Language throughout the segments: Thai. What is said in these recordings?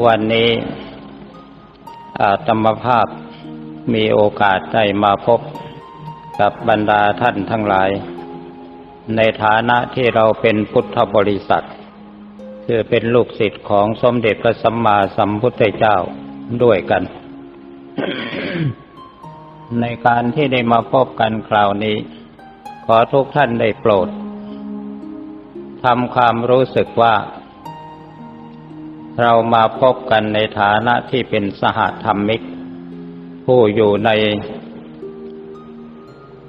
วันนี้อาตมภาพมีโอกาสได้มาพบกับบรรดาท่านทั้งหลาย ในฐานะที่เราเป็นพุทธบริษัท คือเป็นลูกศิษย์ของสมเด็จพระสัมมาสัมพุทธเจ้าด้วยกัน ในการที่ได้มาพบกันคราวนี้ ขอทุกท่านได้โปรดทำความรู้สึกว่า เรามาพบกันในฐานะที่เป็นสหธรรมิก ผู้อยู่ใน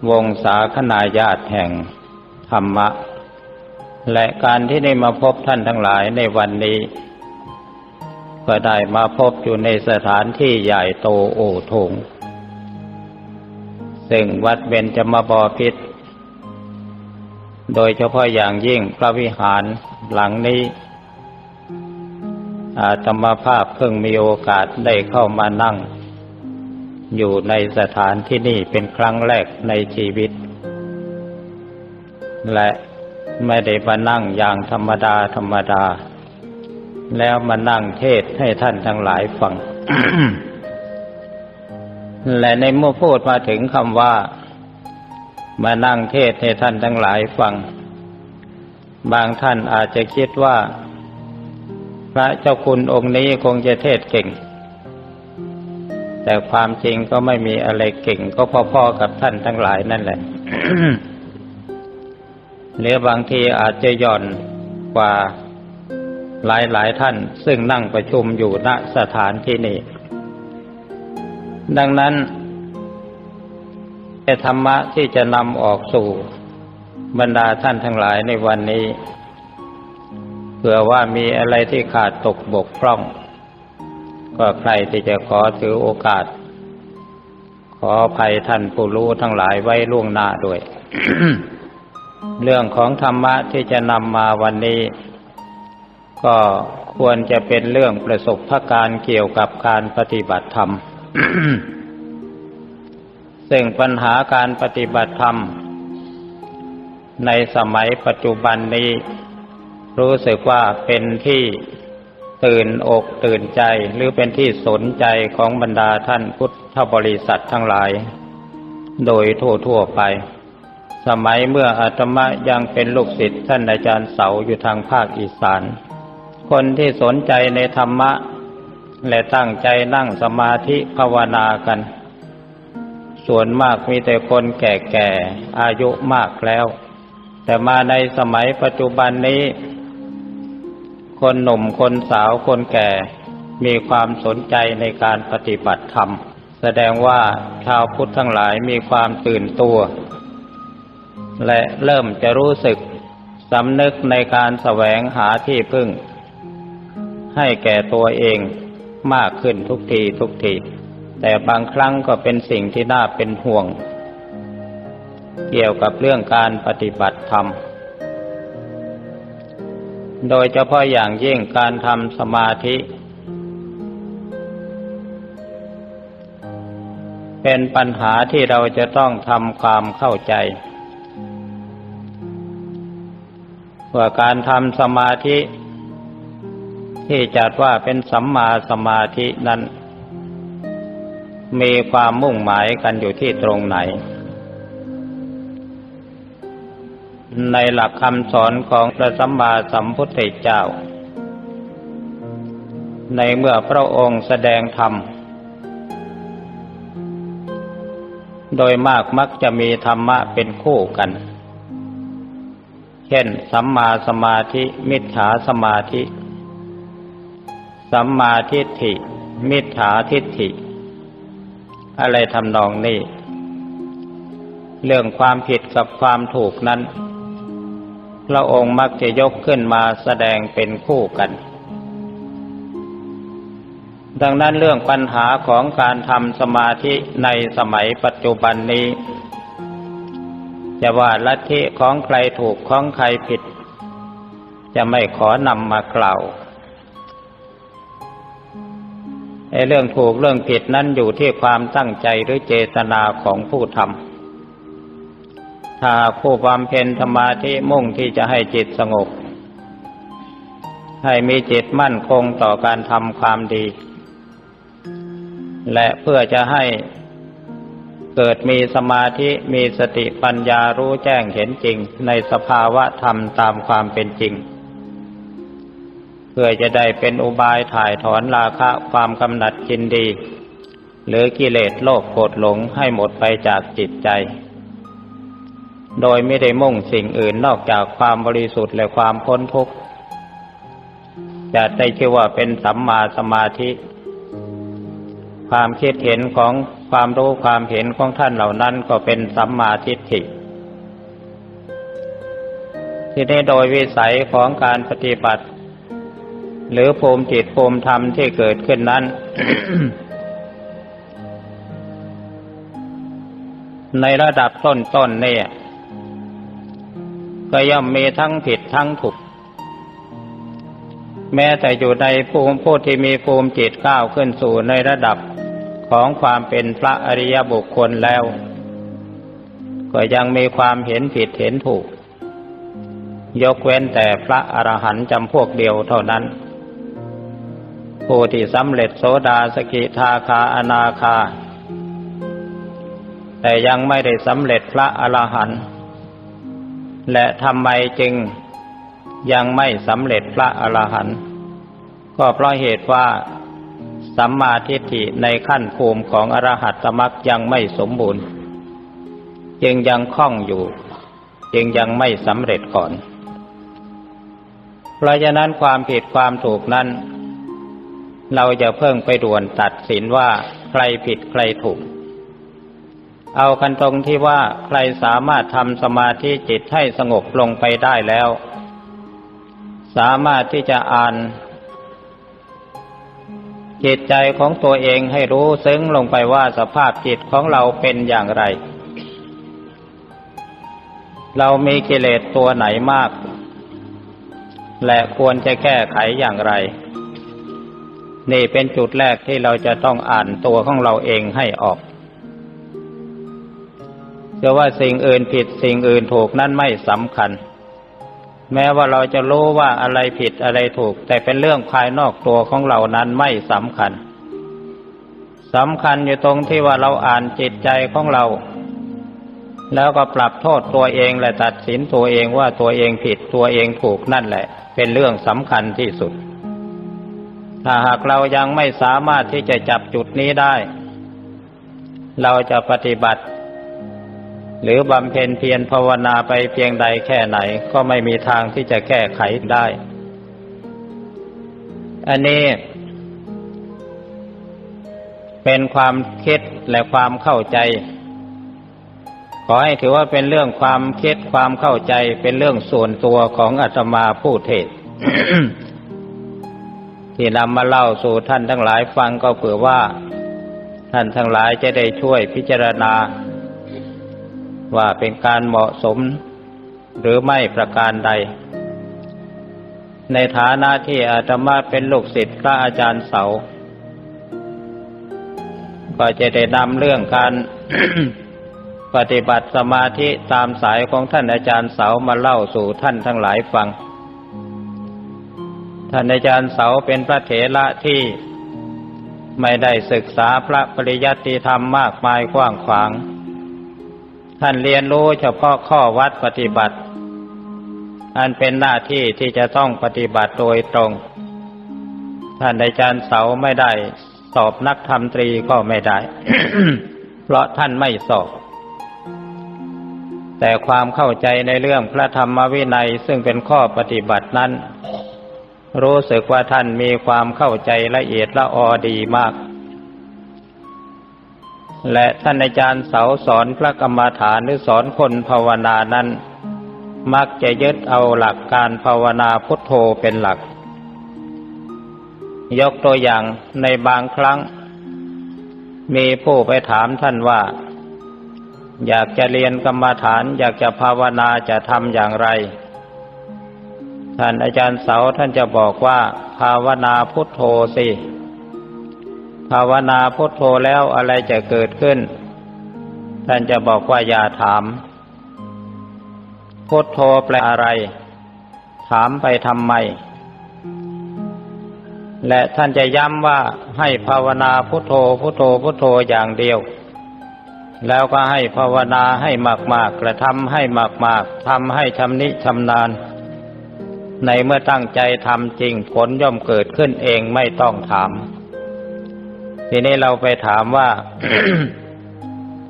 วงศาคณาญาติแห่งธรรมะ และการที่ได้มาพบท่านทั้งหลายในวันนี้ ก็ได้มาพบอยู่ในสถานที่ใหญ่โตโอโถงซึ่งวัดเบญจมบพิตรโดยเฉพาะอย่างยิ่งพระวิหารหลังนี้ อาตมาภาพเพิ่งมีโอกาสได้เข้ามานั่ง อยู่ในสถานที่นี่เป็นครั้งแรกในชีวิต และไม่ได้มานั่งอย่างธรรมดาธรรมดา แล้วมานั่งเทศให้ท่านทั้งหลายฟัง และในเมื่อพูดมาถึงคำว่า มานั่งเทศให้ท่านทั้งหลายฟัง บางท่านอาจจะคิดว่า พระเจ้าคุณองค์นี้คงจะเทศเก่ง แต่ความจริงก็ไม่มีอะไรเก่ง ก็พอๆกับท่านทั้งหลายนั่นแหละหรือบางทีอาจจะย่อนกว่าหลายๆท่าน ซึ่งนั่งประชุมอยู่ณสถานที่นี้ ดังนั้นธรรมะที่จะนำออกสู่บรรดาท่านทั้งหลายในวันนี้ ผื่อว่ามีอะไรที่ขาดตกบกพร่อง ก็ใครที่จะขอถือโอกาส ขอภัยท่านผู้รู้ทั้งหลายไว้ล่วงหน้าด้วย เรื่องของธรรมะที่จะนำมาวันนี้ ก็ควรจะเป็นเรื่องประสบการเกี่ยวกับการปฏิบัติธรรม ซึ่งปัญหาการปฏิบัติธรรม ในสมัยปัจจุบันนี้ รู้สึกว่าเป็นที่ตื่นอกตื่นใจหรือเป็นที่สนใจของบรรดาท่านพุทธบริษัททั้งหลาย โดยทั่วๆไป สมัยเมื่ออาตมายังเป็นลูกศิษย์ท่านอาจารย์เสาอยู่ทางภาคอีสาน คนที่สนใจในธรรมะ และตั้งใจนั่งสมาธิภาวนากัน ส่วนมากมีแต่คนแก่ๆอายุมากแล้ว แต่มาในสมัยปัจจุบันนี้ คนหนุ่มคนสาวคนแก่ มีความสนใจในการปฏิบัติธรรม แสดงว่าชาวพุทธทั้งหลายมีความตื่นตัว และเริ่มจะรู้สึกสำนึกในการแสวงหาที่พึ่ง ให้แก่ตัวเองมากขึ้นทุกทีทุกที แต่บางครั้งก็เป็นสิ่งที่น่าเป็นห่วง เกี่ยวกับเรื่องการปฏิบัติธรรม โดยเฉพาะอย่างยิ่งการทำสมาธิ เป็นปัญหาที่เราจะต้องทำความเข้าใจว่าการทำสมาธิ ที่จัดว่าเป็นสัมมาสมาธินั้น มีความมุ่งหมายกันอยู่ที่ตรงไหน ในหลักคำสอนของพระสัมมาสัมพุทธเจ้า ในเมื่อพระองค์แสดงธรรม โดยมากมักจะมีธรรมะเป็นคู่กัน เช่น สัมมาสมาธิ มิจฉาสมาธิ สัมมาทิฏฐิ มิจฉาทิฏฐิ อะไรทำนองนี้เรื่องความผิดกับความถูกนั้น พระองค์มักจะยกขึ้นมาแสดงเป็นคู่กัน ดังนั้นเรื่องปัญหาของการทำสมาธิในสมัยปัจจุบันนี้ จะว่าลัทธิของใครถูกของใครผิด จะไม่ขอนำมากล่าวไอ้เรื่องถูกเรื่องผิดนั้นอยู่ที่ความตั้งใจหรือเจตนาของผู้ทำ ถ้าผู้บำเพ็ญสมาธิมุ่งที่จะให้จิตสงบ ให้มีจิตมั่นคงต่อการทำความดี และเพื่อจะให้เกิดมีสมาธิมีสติปัญญารู้แจ้งเห็นจริง ในสภาวะธรรมตามความเป็นจริง เพื่อจะได้เป็นอุบายถ่ายถอนราคะความกำหนัดจินดี หรือกิเลสโลภโกรธหลงให้หมดไปจากจิตใจ โดยไม่ได้มุ่งสิ่งอื่นนอกจากความบริสุทธิ์และความพ้นทุกข์จะได้ชื่อว่าเป็นสัมมาสมาธิ ความคิดเห็นของความรู้ความเห็นของท่านเหล่านั้นก็เป็นสัมมาทิฏฐิที่นี้โดยวิสัยของการปฏิบัติ หรือภูมิจิตภูมิธรรมที่เกิดขึ้นนั้น ในระดับต้นๆเนี่ย ก็ย่อมมีทั้งผิดทั้งถูก แม้แต่อยู่ในภูมิผู้ที่มีภูมิจิตก้าวขึ้นสู่ในระดับของความเป็นพระอริยบุคคลแล้ว ก็ยังมีความเห็นผิดเห็นถูก ยกเว้นแต่พระอรหันต์จำพวกเดียวเท่านั้น ผู้ที่สำเร็จโสดาสกิทาคาอนาคา แต่ยังไม่ได้สำเร็จพระอรหันต์ และทำไมจึงยังไม่สำเร็จพระอรหันต์ก็เพราะเหตุว่าสัมมาทิฏฐิในขั้นภูมิของอรหัตตมรรคยังไม่สมบูรณ์ จึงยังคล่องอยู่ จึงยังไม่สำเร็จก่อน เพราะฉะนั้นความผิดความถูกนั้น เราจะเพิ่งไปด่วนตัดสินว่าใครผิดใครถูก เอากันตรงที่ว่าใครสามารถทำสมาธิจิตให้สงบลงไปได้แล้ว สามารถที่จะอ่าน จิตใจของตัวเองให้รู้ซึ้งลงไปว่าสภาพจิตของเราเป็นอย่างไร เรามีกิเลสตัวไหนมาก และควรจะแก้ไขอย่างไร นี่เป็นจุดแรกที่เราจะต้องอ่านตัวของเราเองให้ออก เชื่อว่าสิ่งอื่นผิดสิ่งอื่นถูกนั่นไม่สำคัญ แม้ว่าเราจะรู้ว่าอะไรผิดอะไรถูก แต่เป็นเรื่องภายนอกตัวของเรานั้นไม่สำคัญสำคัญอยู่ตรงที่ว่าเราอ่านจิตใจของเรา แล้วก็ปรับโทษตัวเองและตัดสินตัวเองว่าตัวเองผิดตัวเองถูกนั่นแหละ เป็นเรื่องสำคัญที่สุด ถ้าหากเรายังไม่สามารถที่จะจับจุดนี้ได้ เราจะปฏิบัติ หรือบำเพ็ญเพียรภาวนาไปเพียงใดแค่ไหนก็ไม่มีทางที่จะแก้ไขได้ อันนี้เป็นความคิดและความเข้าใจ ขอให้ถือว่าเป็นเรื่องความคิดความเข้าใจเป็นเรื่องส่วนตัวของอาตมาผู้เทศที่นำมาเล่าสู่ท่านทั้งหลายฟังก็เผื่อว่า ท่านทั้งหลายจะได้ช่วยพิจารณา ว่าเป็นการเหมาะสม หรือไม่ประการใด ในฐานะที่อาตมาเป็นลูกศิษย์พระอาจารย์เสา ก็จะได้นำเรื่องการปฏิบัติสมาธิตามสายของท่านอาจารย์เสามาเล่าสู่ท่านทั้งหลายฟัง ท่านอาจารย์เสาเป็นพระเถระที่ไม่ได้ศึกษาพระปริยัติธรรมมากมายกว้างขวาง ท่านเรียนรู้เฉพาะข้อวัดปฏิบัติ อันเป็นหน้าที่ที่จะต้องปฏิบัติโดยตรง ท่านอาจารย์เสาไม่ได้ สอบนักธรรมตรีก็ไม่ได้ เพราะท่านไม่สอบ แต่ความเข้าใจในเรื่องพระธรรมวินัยซึ่งเป็นข้อปฏิบัตินั้น รู้สึกว่าท่านมีความเข้าใจละเอียดละออดีมาก และท่านอาจารย์เสาสอนพระกรรมฐานหรือสอนคนภาวนานั้น มักจะยึดเอาหลักการภาวนาพุทโธเป็นหลัก ยกตัวอย่างในบางครั้ง มีผู้ไปถามท่านว่า อยากจะเรียนกรรมฐานอยากจะภาวนาจะทำอย่างไร ท่านอาจารย์เสาท่านจะบอกว่า ภาวนาพุทโธสิ ภาวนาพุทโธแล้วอะไรจะเกิดขึ้น ท่านจะบอกว่าอย่าถาม พุทโธแปลอะไร ถามไปทำไม และท่านจะย้ำว่าให้ภาวนาพุทโธพุทโธพุทโธอย่างเดียว แล้วก็ให้ภาวนาให้มากๆกระทำให้มากๆทำให้ชำนิชำนาญ ในเมื่อตั้งใจทำจริงผลย่อมเกิดขึ้นเองไม่ต้องถาม ทีนี้เราไปถามว่า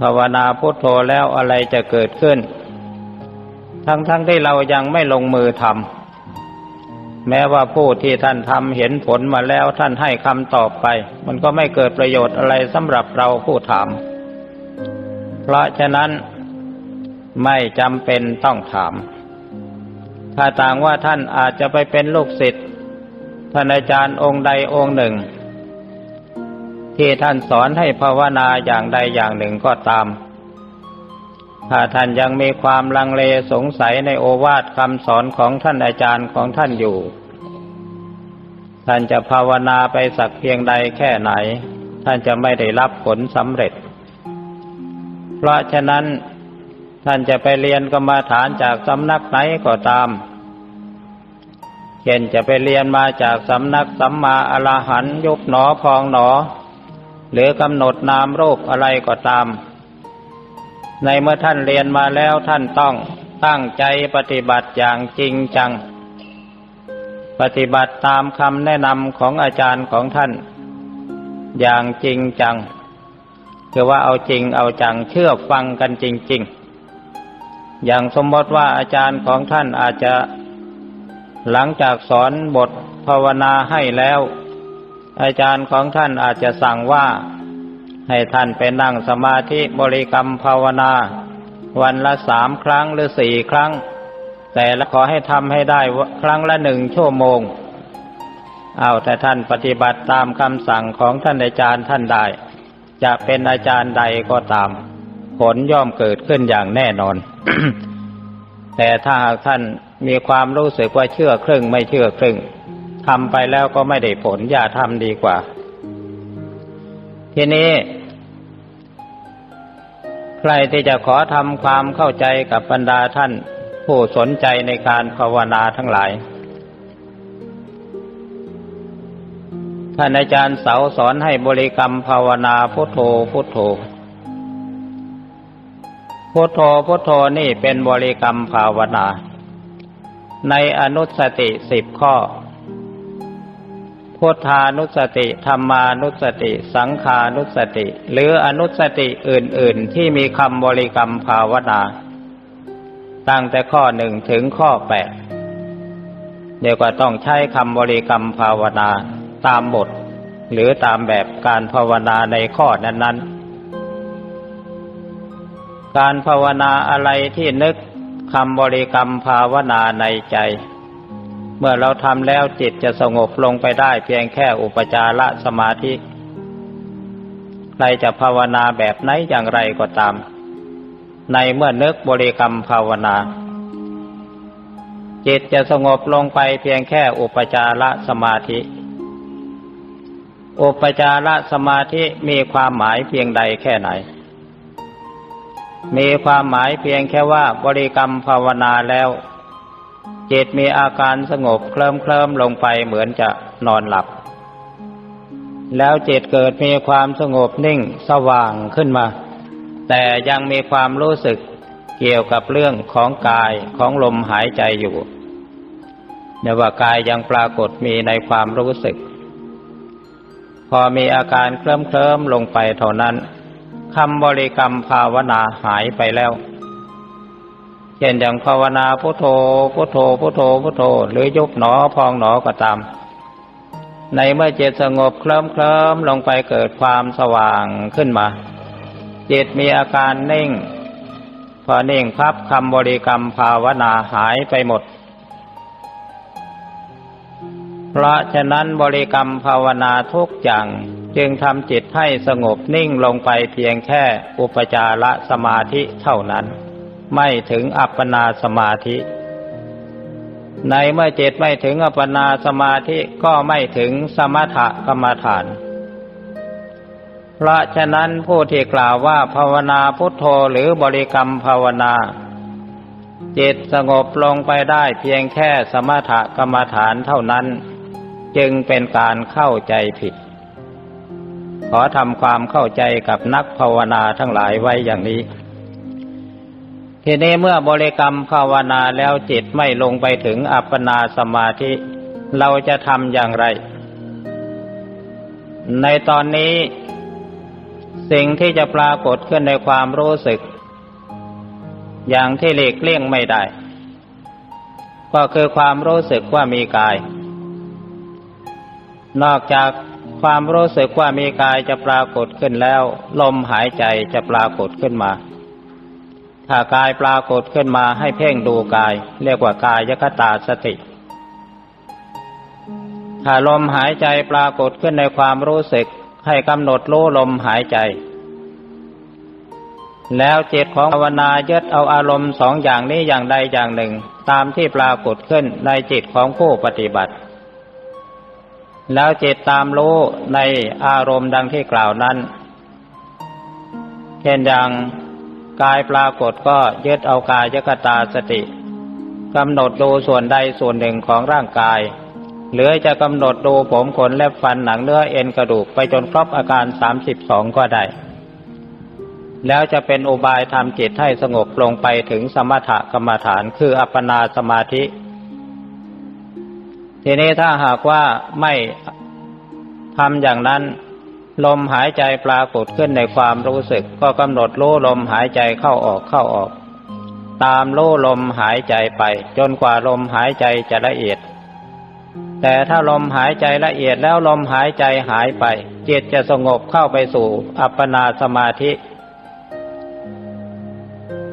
ภาวนาพุทโธแล้วอะไรจะเกิดขึ้น ทั้งๆทที่เรายังไม่ลงมือทำแม้ว่าผู้ที่ท่านทำเห็นผลมาแล้วท่านให้คำตอบไป มันก็ไม่เกิดประโยชน์อะไรสำหรับเราผู้ถาม เพราะฉะนั้นไม่จำเป็นต้องถาม ถ้าต่างว่าท่านอาจจะไปเป็นลูกศิษย์ท่านอาจารย์องค์ใดองค์หนึ่ง ที่ท่านสอนให้ภาวนาอย่างใดอย่างหนึ่งก็ตาม ถ้าท่านยังมีความลังเลสงสัยในโอวาทคำสอนของท่านอาจารย์ของท่านอยู่ ท่านจะภาวนาไปสักเพียงใดแค่ไหน ท่านจะไม่ได้รับผลสำเร็จ เพราะฉะนั้น ท่านจะไปเรียนกรรมาฐานจากสำนักไหนก็ตามเช่นจะไปเรียนมาจากสำนักสัมมาอรหันยุบหนอพองหนอ หรือกำหนดนามรูปอะไรก็ตาม ในเมื่อท่านเรียนมาแล้วท่านต้องตั้งใจปฏิบัติอย่างจริงจัง ปฏิบัติตามคำแนะนำของอาจารย์ของท่าน อย่างจริงจังคือว่าเอาจริงเอาจังเชื่อฟังกันจริง ๆ อย่างสมมติว่าอาจารย์ของท่านอาจจะหลังจากสอนบทภาวนาให้แล้ว อาจารย์ของท่านอาจจะสั่งว่า ให้ท่านไปนั่งสมาธิบริกรรมภาวนา วันละสามครั้งหรือสี่ครั้ง แต่ละขอให้ทำให้ได้ครั้งละหนึ่งชั่วโมง เอาแต่ท่านปฏิบัติตามคำสั่งของท่านอาจารย์ท่านได้ จะเป็นอาจารย์ใดก็ตาม ผลย่อมเกิดขึ้นอย่างแน่นอน แต่ถ้าหากท่านมีความรู้สึกว่าเชื่อครึ่งไม่เชื่อครึ่ง ทำไปแล้วก็ไม่ได้ผล อย่าทำดีกว่า ทีนี้ ใครที่จะขอทำความเข้าใจกับบรรดาท่าน ผู้สนใจในการภาวนาทั้งหลาย ท่านอาจารย์เสาสอนให้บริกรรมภาวนาพุทโธพุทโธพุทโธพุทโธนี่เป็นบริกรรมภาวนา ในอนุสติสิบข้อ พุทธานุสติธรรมานุสติ สังขานุสติ หรืออนุสติอื่น ๆ ที่มีคำบริกรรมภาวนา ตั้งแต่ข้อหนึ่งถึงข้อแปดเดี๋ยวก็ต้องใช้คำบริกรรมภาวนาตามบท หรือตามแบบการภาวนาในข้อนั้น ๆ การภาวนาอะไรที่นึกคำบริกรรมภาวนาในใจ เมื่อเราทำแล้วจิตจะสงบลงไปได้เพียงแค่อุปจารสมาธิใครจะภาวนาแบบไหนอย่างไรก็ตาม ในเมื่อนึกบริกรรมภาวนา จิตจะสงบลงไปเพียงแค่อุปจารสมาธิ อุปจารสมาธิมีความหมายเพียงใดแค่ไหน มีความหมายเพียงแค่ว่าบริกรรมภาวนาแล้ว จิตมีอาการสงบเคลิ้มเคลิมลงไปเหมือนจะนอนหลับ แล้วจิตเกิดมีความสงบนิ่งสว่างขึ้นมา แต่ยังมีความรู้สึกเกี่ยวกับเรื่องของกายของลมหายใจอยู่เนี่ยว่ากายยังปรากฏมีในความรู้สึก พอมีอาการเคลิ้มเคลิมลงไปเท่านั้นคำบริกรรมภาวนาหายไปแล้ว ช่นอย่างภาวนาพุทโธพุทโธพุทโธพุทโธ หรือยุบหนอพองหนอก็ตาม ในเมื่อจิตสงบเคลิ้มเคลิ้มลงไปเกิดความสว่างขึ้นมา จิตมีอาการนิ่ง พอนิ่งพับคำบริกรรมภาวนาหายไปหมด เพราะฉะนั้นบริกรรมภาวนาทุกอย่างจึงทำจิตให้สงบนิ่งลงไปเพียงแค่อุปจารสมาธิเท่านั้น ไม่ถึงอัปปนาสมาธิ ในเมื่อจิตไม่ถึงอัปปนาสมาธิก็ไม่ถึงสมถกรรมฐาน เพราะฉะนั้นผู้ที่กล่าวว่าภาวนาพุทโธหรือบริกรรมภาวนา จิตสงบลงไปได้เพียงแค่สมถกรรมฐานเท่านั้น จึงเป็นการเข้าใจผิด ขอทำความเข้าใจกับนักภาวนาทั้งหลายไว้อย่างนี้ ทีนี้เมื่อบริกรรมภาวนาแล้วจิตไม่ลงไปถึงอัปปนาสมาธิ เราจะทำอย่างไร ในตอนนี้ สิ่งที่จะปรากฏขึ้นในความรู้สึก อย่างที่หลีกเลี่ยงไม่ได้ ก็คือความรู้สึกว่ามีกาย นอกจากความรู้สึกว่ามีกายจะปรากฏขึ้นแล้ว ลมหายใจจะปรากฏขึ้นมา ถ้ากายปรากฏขึ้นมาให้เพ่งดูกาย เรียกว่ากายยคตาสติ ถ้าลมหายใจปรากฏขึ้นในความรู้สึกให้กำหนดรู้ลมหายใจ แล้วจิตของภาวนายึดเอาอารมณ์สองอย่างนี้อย่างใดอย่างหนึ่ง ตามที่ปรากฏขึ้นในจิตของผู้ปฏิบัติ แล้วจิตตามรู้ในอารมณ์ดังที่กล่าวนั้น เช่นอย่าง กายปรากฏก็ยึดเอากายยกตาสติกำหนดดูส่วนใดส่วนหนึ่งของร่างกาย หรือจะกำหนดดูผมขนและฟันหนังเนื้อเอ็นกระดูกไปจนครบอาการสามสิบสองก็ได้ แล้วจะเป็นอุบายทำจิตให้สงบลงไปถึงสมถกรรมฐานคืออัปปนาสมาธิ ทีนี้ถ้าหากว่าไม่ทำอย่างนั้น ลมหายใจปรากฏขึ้นในความรู้สึก ก็กำหนดรู้ลมหายใจเข้าออกเข้าออก ตามรู้ลมหายใจไป จนกว่าลมหายใจจะละเอียด แต่ถ้าลมหายใจละเอียดแล้วลมหายใจหายไป จิตจะสงบเข้าไปสู่อัปปนาสมาธิ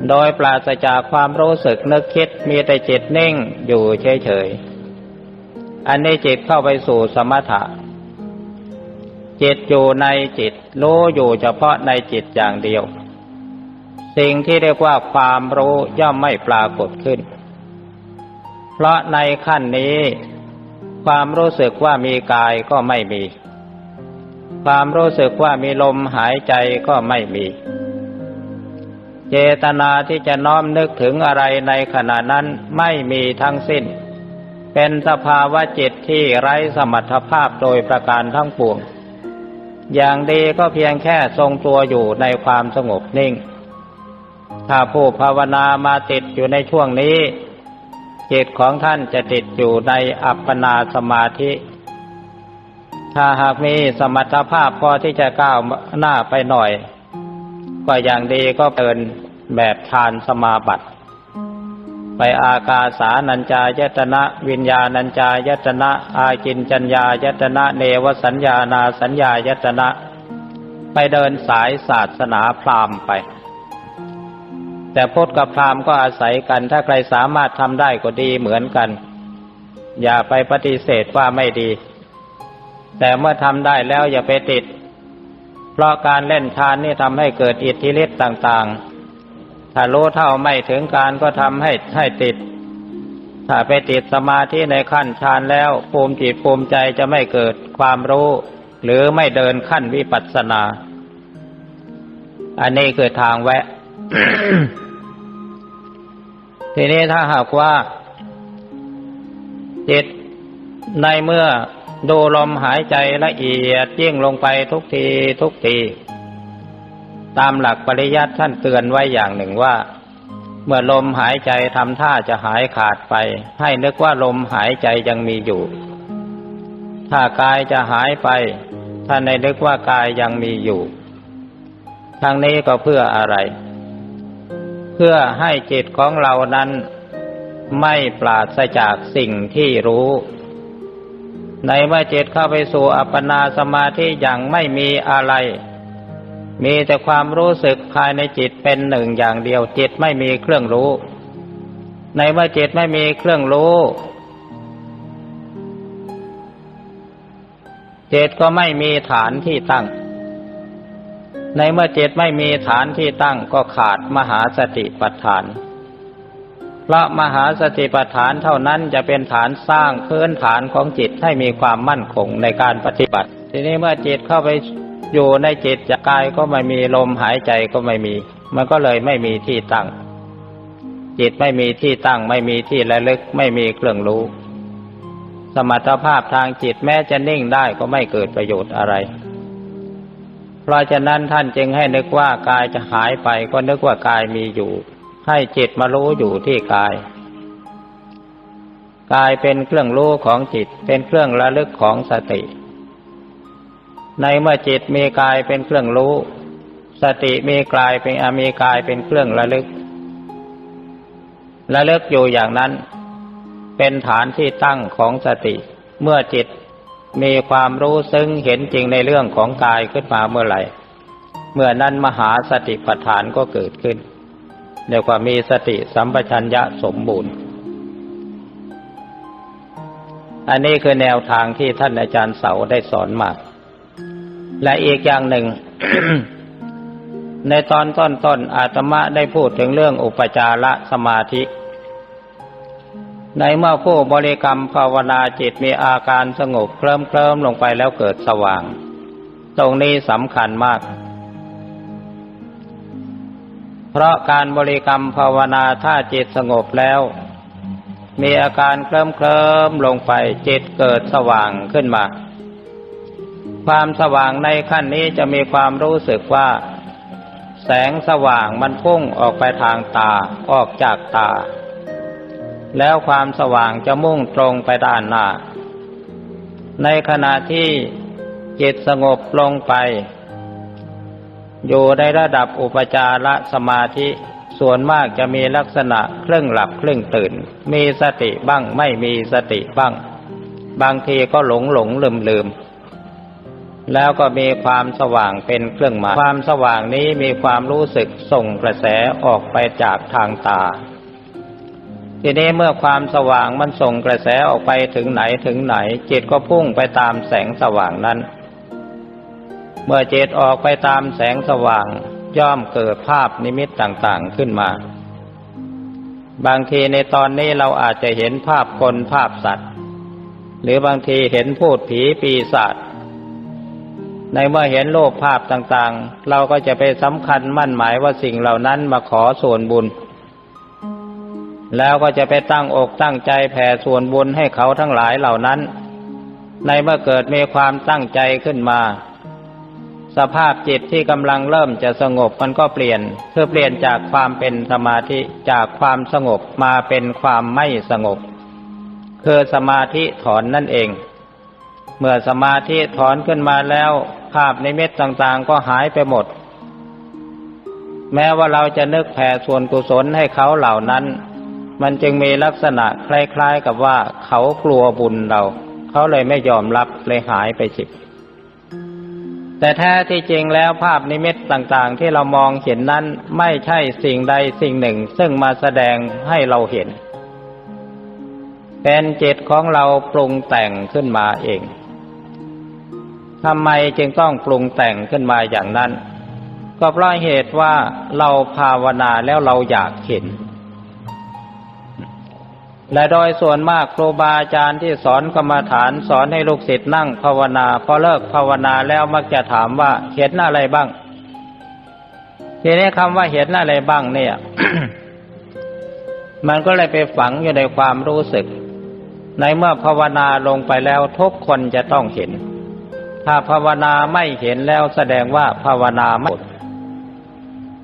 โดยปราศจากความรู้สึกนึกคิดมีแต่จิตนิ่งอยู่เฉยๆอันนี้จิตเข้าไปสู่สมถะ จิตอยู่ในจิต รู้อยู่เฉพาะในจิตอย่างเดียว สิ่งที่เรียกว่าความรู้ย่อมไม่ปรากฏขึ้น เพราะในขั้นนี้ ความรู้สึกว่ามีกายก็ไม่มี ความรู้สึกว่ามีลมหายใจก็ไม่มี เจตนาที่จะน้อมนึกถึงอะไรในขณะนั้นไม่มีทั้งสิ้นเป็นสภาวะจิตที่ไร้สมรรถภาพโดยประการทั้งปวง อย่างดีก็เพียงแค่ทรงตัวอยู่ในความสงบนิ่ง ถ้าผู้ภาวนามาติดอยู่ในช่วงนี้ จิตของท่านจะติดอยู่ในอัปปนาสมาธิ ถ้าหากมีสมรรถภาพพอที่จะก้าวหน้าไปหน่อย ก็อย่างดีก็เกินแบบฌานสมาบัติ ไปอากาสานัญจายตนะ วิญญาณัญจายตนะ อากินจัญญายตนะ เนวสัญญานาสัญญายตนะ ไปเดินสายศาสนาพราหมณ์ไป แต่พุทธกับพราหมณ์ก็อาศัยกัน ถ้าใครสามารถทำได้ก็ดีเหมือนกัน อย่าไปปฏิเสธว่าไม่ดี แต่เมื่อทำได้แล้วอย่าไปติด เพราะการเล่นฌานนี่ทำให้เกิดอิทธิฤทธิ์ต่าง ๆ ถ้ารู้เท่าไม่ถึงการก็ทำให้ให้ติด ถ้าไปติดสมาธิในขั้นฌานแล้วภูมิจิตภูมิใจจะไม่เกิดความรู้ หรือไม่เดินขั้นวิปัสสนา อันนี้คือทางแวะ ทีนี้ถ้าหากว่าจิตในเมื่อดูลมหายใจละเอียดยิ่งลงไปทุกทีทุกที ตามหลักปริยัติท่านเตือนไว้อย่างหนึ่งว่า เมื่อลมหายใจทำท่าจะหายขาดไป ให้นึกว่าลมหายใจยังมีอยู่ ถ้ากายจะหายไป ท่านในนึกว่ากายยังมีอยู่ทั้งนี้ก็เพื่ออะไร เพื่อให้จิตของเรานั้น ไม่ปราศจากสิ่งที่รู้ ในเมื่อจิตเข้าไปสู่อัปปนาสมาธิอย่างไม่มีอะไร มีแต่ความรู้สึกภายในจิตเป็นหนึ่งอย่างเดียว จิตไม่มีเครื่องรู้ ในเมื่อจิตไม่มีเครื่องรู้จิตก็ไม่มีฐานที่ตั้ง ในเมื่อจิตไม่มีฐานที่ตั้งก็ขาดมหาสติปัฏฐาน เพราะมหาสติปัฏฐานเท่านั้นจะเป็นฐานสร้างพื้นฐานของจิตให้มีความมั่นคงในการปฏิบัติ ทีนี้เมื่อจิตเข้าไป อยู่ในจิตจะกายก็ไม่มีลมหายใจก็ไม่มี มันก็เลยไม่มีที่ตั้ง จิตไม่มีที่ตั้ง ไม่มีที่ระลึก ไม่มีเครื่องรู้ สมรรถภาพทางจิตแม้จะนิ่งได้ก็ไม่เกิดประโยชน์อะไร เพราะฉะนั้นท่านจึงให้นึกว่ากายจะหายไปก็นึกว่ากายมีอยู่ ให้จิตมารู้อยู่ที่กายกายเป็นเครื่องรู้ของจิต เป็นเครื่องระลึกของสติ ในเมื่อจิตมีกายเป็นเครื่องรู้ สติมีกายเป็นอามีกายเป็นเครื่องระลึก ระลึกอยู่อย่างนั้น เป็นฐานที่ตั้งของสติ เมื่อจิตมีความรู้ซึ้งเห็นจริงในเรื่องของกายขึ้นมาเมื่อไหร่ เมื่อนั้นมหาสติปัฏฐานก็เกิดขึ้นเรียกว่ามีสติสัมปชัญญะสมบูรณ์ อันนี้คือแนวทางที่ท่านอาจารย์เสาได้สอนมา และอีกอย่างหนึ่ง ในตอนต้นๆอาตมาได้พูดถึงเรื่องอุปจารสมาธิ ในเมื่อผู้บริกรรมภาวนาจิตมีอาการสงบเคลิ้มเคลิมลงไปแล้วเกิดสว่าง ตรงนี้สำคัญมาก เพราะการบริกรรมภาวนาถ้าจิตสงบแล้ว มีอาการเคลิ้มเคลิมลงไปจิตเกิดสว่างขึ้นมา ความสว่างในขั้นนี้จะมีความรู้สึกว่า แสงสว่างมันพุ่งออกไปทางตาออกจากตา แล้วความสว่างจะมุ่งตรงไปด้านหน้า ในขณะที่จิตสงบลงไป อยู่ในระดับอุปจารสมาธิส่วนมากจะมีลักษณะครึ่งหลับครึ่งตื่น มีสติบ้างไม่มีสติบ้าง บางทีก็หลงหลงลืมลืม แล้วก็มีความสว่างเป็นเครื่องหมาย ความสว่างนี้มีความรู้สึกส่งกระแสออกไปจากทางตา ทีนี้เมื่อความสว่างมันส่งกระแสออกไปถึงไหนถึงไหน จิตก็พุ่งไปตามแสงสว่างนั้น เมื่อจิตออกไปตามแสงสว่างย่อมเกิดภาพนิมิตต่างๆขึ้นมา บางทีในตอนนี้เราอาจจะเห็นภาพคนภาพสัตว์ หรือบางทีเห็นพูดผีปีศาจ ในเมื่อเห็นโลกภาพต่างๆ เราก็จะไปสำคัญมั่นหมายว่าสิ่งเหล่านั้นมาขอส่วนบุญ แล้วก็จะไปตั้งอกตั้งใจแผ่ส่วนบุญให้เขาทั้งหลายเหล่านั้น ในเมื่อเกิดมีความตั้งใจขึ้นมา สภาพจิตที่กำลังเริ่มจะสงบมันก็เปลี่ยนเพื่อเปลี่ยนจากความเป็นสมาธิจากความสงบมาเป็นความไม่สงบ คือสมาธิถอนนั่นเอง เมื่อสมาธิถอนขึ้นมาแล้ว ภาพในเม็ดต่างๆก็หายไปหมด แม้ว่าเราจะนึกแผ่ส่วนกุศลให้เขาเหล่านั้น มันจึงมีลักษณะคล้ายๆกับว่าเขากลัวบุญเรา เขาเลยไม่ยอมรับเลยหายไปสิบแต่แท้ที่จริงแล้วภาพนิมิตต่างๆ ที่เรามองเห็นนั้นไม่ใช่สิ่งใดสิ่งหนึ่ง ซึ่งมาแสดงให้เราเห็น เป็นจิตของเราปรุงแต่งขึ้นมาเอง ทำไมจึงต้องปรุงแต่งขึ้นมาอย่างนั้น ก็เพราะเหตุว่าเราภาวนาแล้วเราอยากเห็น และโดยส่วนมากครูบาอาจารย์ที่สอนกรรมฐานสอนให้ลูกศิษย์นั่งภาวนาพอเลิกภาวนาแล้วมักจะถามว่าเห็นอะไรบ้าง ทีนี้คำว่าเห็นอะไรบ้างเนี่ย มันก็เลยไปฝังอยู่ในความรู้สึก ในเมื่อภาวนาลงไปแล้วทุกคนจะต้องเห็น ถ้าภาวนาไม่เห็นแล้วแสดงว่าภาวนาไม่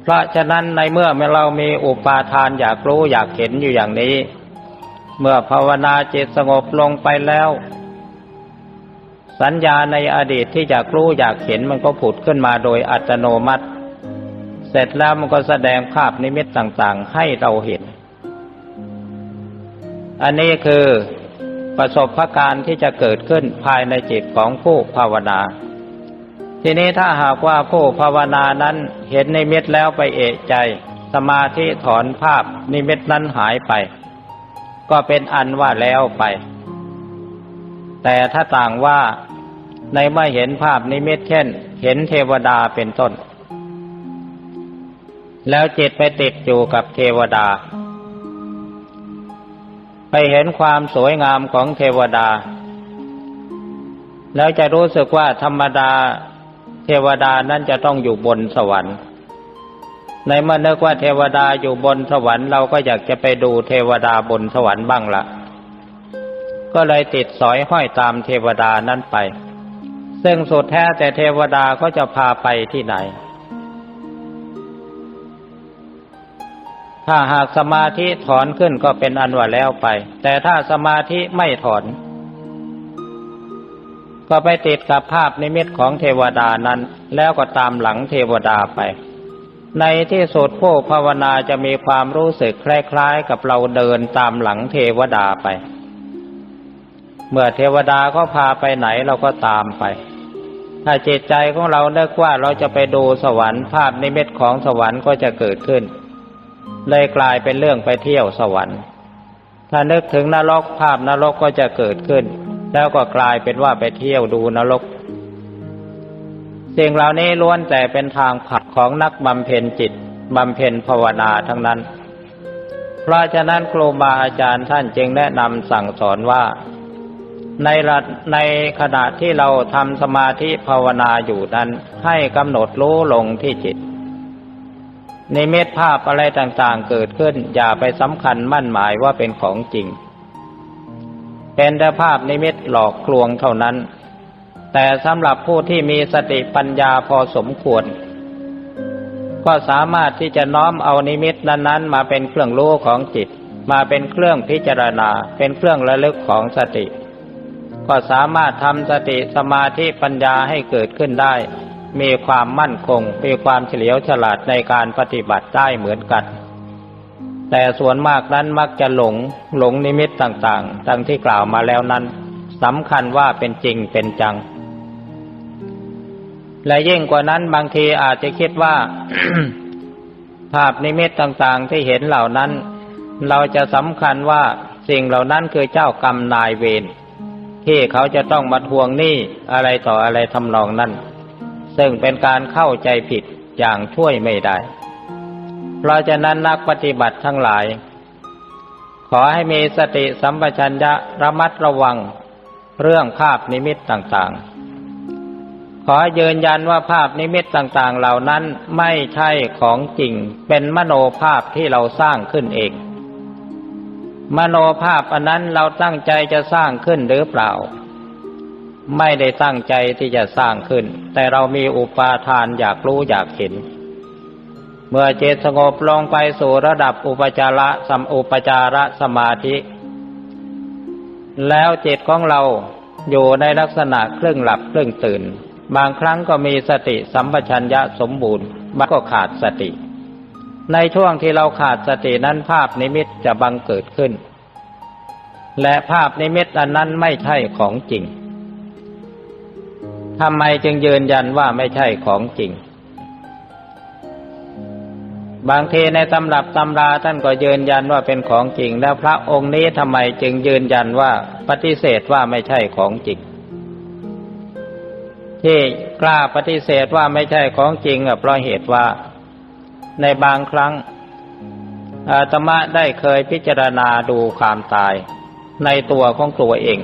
เพราะฉะนั้นในเมื่อเรามีอุปาทานอยากรู้อยากเห็นอยู่อย่างนี้ เมื่อภาวนาจิตสงบลงไปแล้ว สัญญาในอดีตที่อยากรู้อยากเห็นมันก็ผุดขึ้นมาโดยอัตโนมัติ เสร็จแล้วมันก็แสดงภาพนิมิตต่างๆให้เราเห็น อันนี้คือ ประสบะการที่จะเกิดขึ้นภายในจิตของผู้ภาวนา ทีนี้ถ้าหากว่าผู้ภาวนานั้นเห็นนิมิตแล้วไปเอะใจ สมาธิถอนภาพนิมิตนั้นหายไป ก็เป็นอันว่าแล้วไป แต่ถ้าต่างว่าในเมื่อเห็นภาพนิมิตเช่น เห็นเทวดาเป็นต้น แล้วจิตไปติดอยู่กับเทวดา เห็นความสวยงามของเทวดา แล้วจะรู้สึกว่าธรรมดาเทวดานั้นจะต้องอยู่บนสวรรค์ ในเมื่อนึกว่าเทวดาอยู่บนสวรรค์เราก็อยากจะไปดูเทวดาบนสวรรค์บ้างละก็เลยติดสอยห้อยตามเทวดานั้นไป ซึ่งสุดแท้แต่เทวดาก็จะพาไปที่ไหน ถ้าหากสมาธิถอนขึ้นก็เป็นอันว่าแล้วไป แต่ถ้าสมาธิไม่ถอน ก็ไปติดกับภาพนิมิตของเทวดานั้น แล้วก็ตามหลังเทวดาไป ในที่สุดผู้ภาวนาจะมีความรู้สึกคล้ายๆ กับเราเดินตามหลังเทวดาไป เมื่อเทวดาก็พาไปไหนเราก็ตามไปถ้าจิตใจของเราเนึกว่าเราจะไปดูสวรรค์ภาพนิมิตของสวรรค์ก็จะเกิดขึ้น เลยกลายเป็นเรื่องไปเที่ยวสวรรค์ ถ้านึกถึงนรกภาพนรกก็จะเกิดขึ้น แล้วก็กลายเป็นว่าไปเที่ยวดูนรก สิ่งเหล่านี้ล้วนแต่เป็นทางผักของนักบำเพ็ญจิตบำเพ็ญภาวนาทั้งนั้น เพราะฉะนั้นครูบาอาจารย์ท่านจึงแนะนำสั่งสอนว่า ในระในขณะที่เราทำสมาธิภาวนาอยู่นั้นให้กำหนดรู้ลงที่จิต ในเม็ดภาพอะไรต่างๆ เกิดขึ้น อย่าไปสำคัญมั่นหมายว่าเป็นของจริง เป็นแต่ภาพในิมิตหลอกลวงเท่านั้น แต่สำหรับผู้ที่มีสติปัญญาพอสมควร ก็สามารถที่จะน้อมเอานิมิตนั้นๆ มาเป็นเครื่องรู้ของจิต มาเป็นเครื่องพิจารณา เป็นเครื่องระลึกของสติ ก็สามารถทำสติสมาธิปัญญาให้เกิดขึ้นได้ มีความมั่นคง มีความเฉลียวฉลาดในการปฏิบัติได้เหมือนกัน แต่ส่วนมากนั้นมักจะหลงหลงนิมิตต่างๆดังที่กล่าวมาแล้วนั้นสำคัญว่าเป็นจริงเป็นจัง และยิ่งกว่านั้นบางทีอาจจะคิดว่า ภาพนิมิตต่างๆที่เห็นเหล่านั้น เราจะสำคัญว่าสิ่งเหล่านั้นคือเจ้ากรรมนายเวรที่เขาจะต้องมาทวงหนี้อะไรต่ออะไรทำนองนั้น ซึ่งเป็นการเข้าใจผิดอย่างช่วยไม่ได้ เพราะฉะนั้นนักปฏิบัติทั้งหลาย ขอให้มีสติสัมปชัญญะระมัดระวัง เรื่องภาพนิมิตต่างๆ ขอยืนยันว่าภาพนิมิตต่างๆ เหล่านั้นไม่ใช่ของจริง เป็นมโนภาพที่เราสร้างขึ้นเอง มโนภาพอันนั้นเราตั้งใจจะสร้างขึ้นหรือเปล่า ไม่ได้ตั้งใจที่จะสร้างขึ้น แต่เรามีอุปาทานอยากรู้อยากเห็น เมื่อจิตสงบลงไปสู่ระดับอุปจาระสัมอุปจาระสมาธิ แล้วจิตของเราอยู่ในลักษณะครึ่งหลับครึ่งตื่น บางครั้งก็มีสติสัมปชัญญะสมบูรณ์บางก็ขาดสติ ในช่วงที่เราขาดสตินั้นภาพนิมิตจะบังเกิดขึ้น และภาพนิมิตอันนั้นไม่ใช่ของจริง ทำไมจึงยืนยันว่าไม่ใช่ของจริง บางทีในตำรับตำราท่านก็ยืนยันว่าเป็นของจริง แล้วพระองค์นี้ทำไมจึงยืนยันว่าปฏิเสธว่าไม่ใช่ของจริง ที่กล้าปฏิเสธว่าไม่ใช่ของจริงเพราะเหตุว่าในบางครั้งอาตมาได้เคยพิจารณาดูความตายในตัวของตัวเอง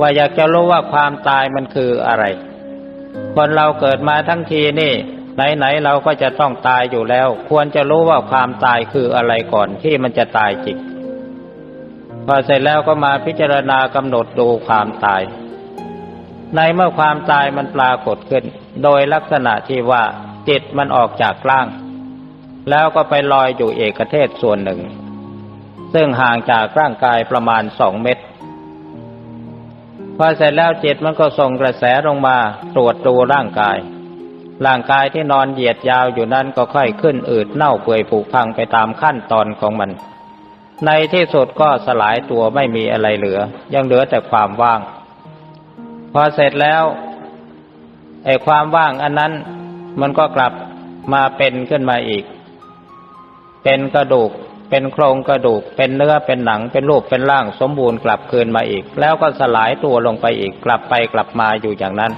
ว่าอยากจะรู้ว่าความตายมันคืออะไร คนเราเกิดมาทั้งทีนี่ ไหนๆเราก็จะต้องตายอยู่แล้ว ควรจะรู้ว่าความตายคืออะไรก่อนที่มันจะตายจริงพอเสร็จแล้วก็มาพิจารณากำหนดดูความตาย ในเมื่อความตายมันปรากฏขึ้น โดยลักษณะที่ว่าจิตมันออกจากร่าง แล้วก็ไปลอยอยู่เอกเทศส่วนหนึ่ง ซึ่งห่างจากร่างกายประมาณสองเมตร พอเสร็จแล้วจิตมันก็ส่งกระแสลงมาตรวจดูร่างกาย ร่างกายที่นอนเหยียดยาวอยู่นั้นก็ค่อยขึ้นอืดเน่าเปื่อยผุพังไปตามขั้นตอนของมัน ในที่สุดก็สลายตัวไม่มีอะไรเหลือ ยังเหลือแต่ความว่าง พอเสร็จแล้วไอ้ความว่างอันนั้นมันก็กลับมาเป็นขึ้นมาอีก เป็นกระดูก เป็นโครงกระดูก เป็นเนื้อเป็นหนังเป็นรูปเป็นร่างสมบูรณ์กลับคืนมาอีก แล้วก็สลายตัวลงไปอีกกลับไปกลับมาอยู่อย่างนั้น